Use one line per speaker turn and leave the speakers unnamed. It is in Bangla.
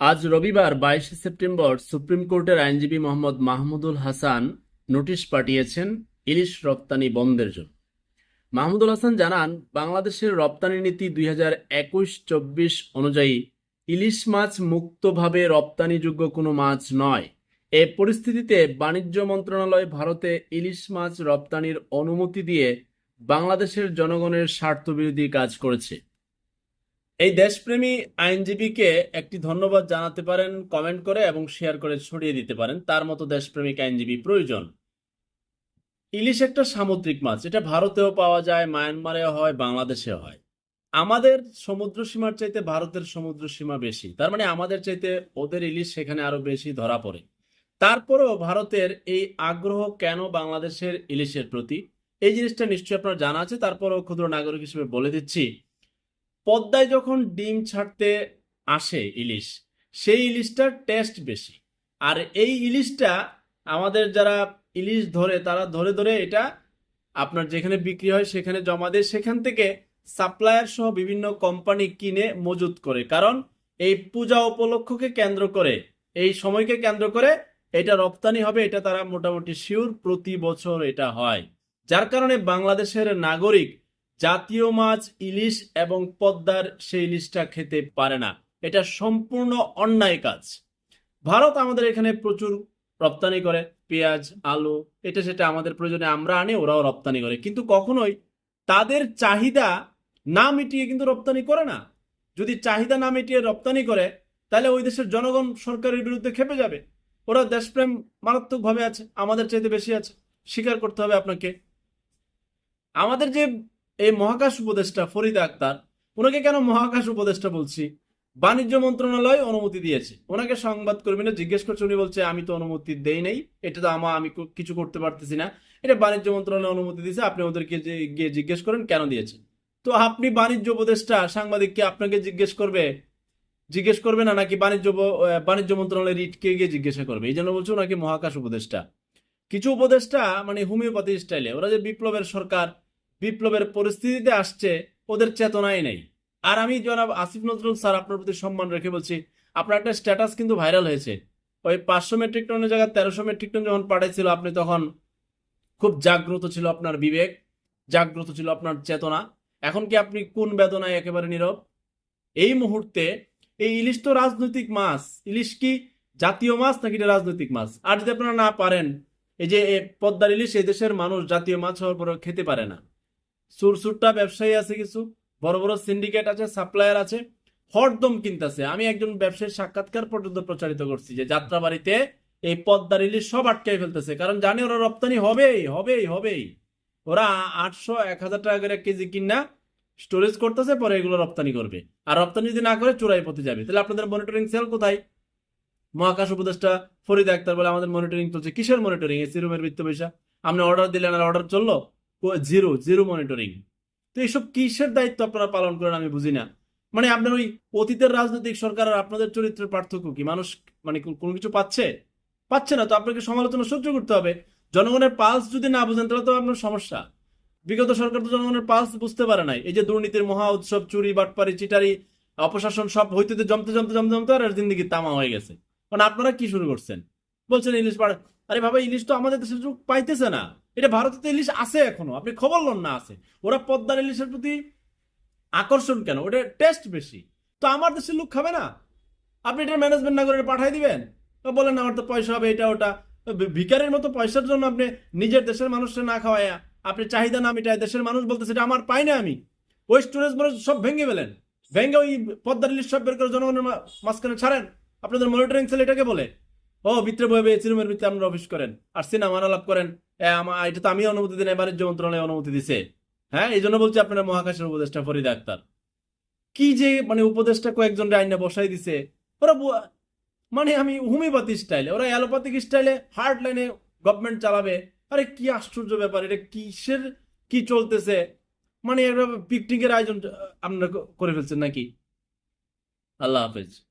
আজ রবিবার বাইশে সেপ্টেম্বর সুপ্রিম কোর্টের আইনজীবী মোহাম্মদ মাহমুদুল হাসান নোটিশ পাঠিয়েছেন ইলিশ রপ্তানি বন্ধের জন্য। মাহমুদুল হাসান জানান, বাংলাদেশের রপ্তানি নীতি দুই হাজার একুশ চব্বিশ অনুযায়ী ইলিশ মাছ মুক্তভাবে রপ্তানিযোগ্য কোনো মাছ নয়। এ পরিস্থিতিতে বাণিজ্য মন্ত্রণালয় ভারতে ইলিশ মাছ রপ্তানির অনুমতি দিয়ে বাংলাদেশের জনগণের স্বার্থবিরোধী কাজ করেছে। এই দেশপ্রেমী আইনজীবীকে একটি ধন্যবাদ জানাতে পারেন কমেন্ট করে এবং শেয়ার করে ছড়িয়ে দিতে পারেন। তার মতো দেশপ্রেমিক আইনজীবী প্রয়োজন। ইলিশ একটা সামুদ্রিক মাছ, এটা ভারতেও পাওয়া যায়, মায়ানমারেও হয়, বাংলাদেশেও হয়। আমাদের সমুদ্র সীমার চাইতে ভারতের সমুদ্র সীমা বেশি। তার মানে আমাদের চাইতে ওদের ইলিশ সেখানে আরও বেশি ধরা পড়ে। তারপরেও ভারতের এই আগ্রহ কেন বাংলাদেশের ইলিশের প্রতি? এই জিনিসটা নিশ্চয়ই আপনার জানা আছে। তারপরেও ক্ষুদ্র নাগরিক হিসেবে বলে দিচ্ছি পদ্মায় যখন ডিম ছাড়তে আসে ইলিশ, সেই ইলিশটার টেস্ট বেশি। আর এই ইলিশটা আমাদের যারা ইলিশ ধরে, তারা ধরে ধরে এটা আপনার যেখানে বিক্রি হয়, সেখানে জমা দেয়। সেখান থেকে সাপ্লায়ার সহ বিভিন্ন কোম্পানি কিনে মজুত করে। কারণ এই পূজা উপলক্ষকে কেন্দ্র করে, এই সময়কে কেন্দ্র করে এটা রপ্তানি হবে, এটা তারা মোটামুটি শিওর প্রতি বছর এটা হয়। যার কারণে বাংলাদেশের নাগরিক জাতীয় মাছ, ইলিশ এবং পদ্মার সেই ইলিশটা খেতে পারে না। এটা সম্পূর্ণ অন্যায় কাজ। ভারত আমাদের এখানে প্রচুর রপ্তানি করে, পেঁয়াজ, আলু, এটা সেটা আমাদের প্রয়োজনে আমরা আনি, ওরাও রপ্তানি করে। কিন্তু কখনোই তাদের চাহিদা না মিটিয়ে কিন্তু রপ্তানি করে না। যদি চাহিদা না মিটিয়ে রপ্তানি করে, তাহলে ওই দেশের জনগণ সরকারের বিরুদ্ধে খেপে যাবে। ওরা দেশপ্রেম মারাত্মকভাবে আছে, আমাদের চাইতে বেশি আছে। স্বীকার করতে হবে আপনাকে। আমাদের যে এই মহাকাশ উপদেষ্টা ফরিদা আক্তার, ওনাকে কেন মহাকাশ উপদেষ্টা বলছি? বাণিজ্য মন্ত্রণালয় অনুমতি দিয়েছে। ওনাকে সংবাদ কর্মীরা জিজ্ঞেস করছে, উনি বলছে, আমি তো অনুমতি দেই নাই। এটা তো আমার আমি কিছু করতে পারতেছি না। এটা বাণিজ্য মন্ত্রণালয় অনুমতি দিয়েছে, আপনি ওদেরকে গিয়ে জিজ্ঞেস করেন কেন দিয়েছে তো আপনি বাণিজ্য উপদেষ্টা সাংবাদিককে আপনাকে জিজ্ঞেস করবে? জিজ্ঞেস করবে না নাকি বাণিজ্য বাণিজ্য মন্ত্রণালয়ের রিটকে গিয়ে জিজ্ঞাসা করবে? এই জন্য বলছো নাকি মহাকাশ উপদেষ্টা। কিছু উপদেষ্টা মানে হোমিওপ্যাথি স্টাইলে, ওরা যে বিপ্লবের সরকার বিপ্লবের পরিস্থিতিতে আসছে, ওদের চেতনাই নেই। আর আমি জনাব আসিফ নজরুল স্যার আপনার প্রতি সম্মান রেখে বলছি, আপনার একটা স্ট্যাটাস কিন্তু ভাইরাল হয়েছে। ওই পাঁচশো মেট্রিক টনের জায়গায় তেরোশো মেট্রিক টন যখন পাঠাইছিল, আপনি তখন খুব জাগ্রত ছিল আপনার বিবেক, জাগ্রত ছিল আপনার চেতনা। এখন কি আপনি কোন বেদনায় একেবারে নীরব? এই মুহূর্তে এই ইলিশ তো রাজনৈতিক মাছ। ইলিশ কি জাতীয় মাছ নাকি এটা রাজনৈতিক মাছ? আর যদি আপনারা না পারেন, এই যে পদ্মার ইলিশ, এই দেশের মানুষ জাতীয় মাছ হওয়ার পরে খেতে পারে না। সুরসুরটা ব্যবসায়ী আছে কিছু, বড় বড় সিন্ডিকেট আছে সাপ্লায়ার আছে, হরদম কিনতেছে। আমি একজন ব্যবসায়ীর সাক্ষাৎকার পর্যন্ত প্রচারিত করছি যে যাত্রাবাড়িতে এই পদ্মার ইলিশ সব আটকাই ফেলতেছে। কারণ জানে ওরা রপ্তানি হবেই হবেই হবেই। ওরা আটশো, এক হাজার টাকা করে কেজি কিনা স্টোরেজ করতেছে, পরে এগুলো রপ্তানি করবে। আর রপ্তানি যদি না করে, চোরাই পথে যাবে। তাহলে আপনাদের মনিটরিং সেল কোথায়? মহাকাশ উপদেষ্টা ফরিদ আক্তার বলে আমাদের মনিটরিং চলছে। কিসের মনিটরিং এসি রুমের বৃত্ত পয়সা আপনি অর্ডার দিলেন আর অর্ডার চলল? জিরো জিরো মনিটরিং তো এইসব কিসের দায়িত্ব আপনারা পালন করেন আমি বুঝি না। মানে আপনার ওই অতীতের রাজনৈতিক সরকার আর আপনাদের চরিত্রের পার্থক্য কি? মানুষ মানে কোনো কিছু পাচ্ছে? পাচ্ছে না, তো আপনাকে সমালোচনা সহ্য করতে হবে। জনগণের পালস যদি না বুঝেন, তাহলে তো আপনার সমস্যা। বিগত সরকার তো জনগণের পালস বুঝতে পারে নাই। এই যে দুর্নীতির মহা উৎসব, চুরি, বাটপারি, চিটারি, অপশাসন সব হইতে জমতে জমতে জমতে জমতে আর জিন্দিগি তামা হয়ে গেছে। মানে আপনারা কি শুরু করছেন? বলছেন ইলিশ পাড়া আরে বাবা, ইলিশ তো আমাদের দেশের পাইতেছে না। এটা ভারতে তো ইলিশ আছে এখনও, আপনি খবর লন না আছে। ওরা পদ্মার ইলিশের প্রতি আকর্ষণ কেন? ওটা টেস্ট বেশি। তো আমার দেশের লোক খাবে না? আপনি এটা ম্যানেজমেন্ট না করে পাঠাই দিবেন বলেন, আমার তো পয়সা হবে এটা, ওটা। তো ভি- ভিখারির মতো পয়সার জন্য আপনি নিজের দেশের মানুষকে না খাওয়াইয়া, আপনি চাহিদা না মিটায় দেশের মানুষ বলতে সেটা আমার পাই না আমি। ওই স্টোরেজ মানে সব ভেঙে ফেলেন। ভেঙে ওই পদ্মার ইলিশ সব বের করে জনগণের মাঝখানে ছাড়েন। আপনাদের মনিটরিং সেল এটাকে বলে, ও, ভিতরে বয়ে এসি রুমের ভিতরে আপনারা অফিস করেন, আর সিনেমা আলাপ করেন। এটা তো আমি অনুমতি দিন বাণিজ্য মন্ত্রণালয় অনুমতি দিছে। হ্যাঁ এই জন্য বলছি আপনারা মহাকাশের উপদেষ্টা ফরিদা আক্তার। কি যে মানে উপদেষ্টা কয়েকজন আইনে বসাই দিছে। ওরা মানে আমি হোমিওপ্যাথি স্টাইলে, ওরা অ্যালোপ্যাথিক স্টাইলে হার্ড লাইনে গভর্নমেন্ট চালাবে। আরে, কি আশ্চর্য ব্যাপার, এটা কিসের, কি চলতেছে? মানে পিকনিকের আয়োজন আপনারা করে ফেলছেন নাকি? আল্লাহ হাফেজ।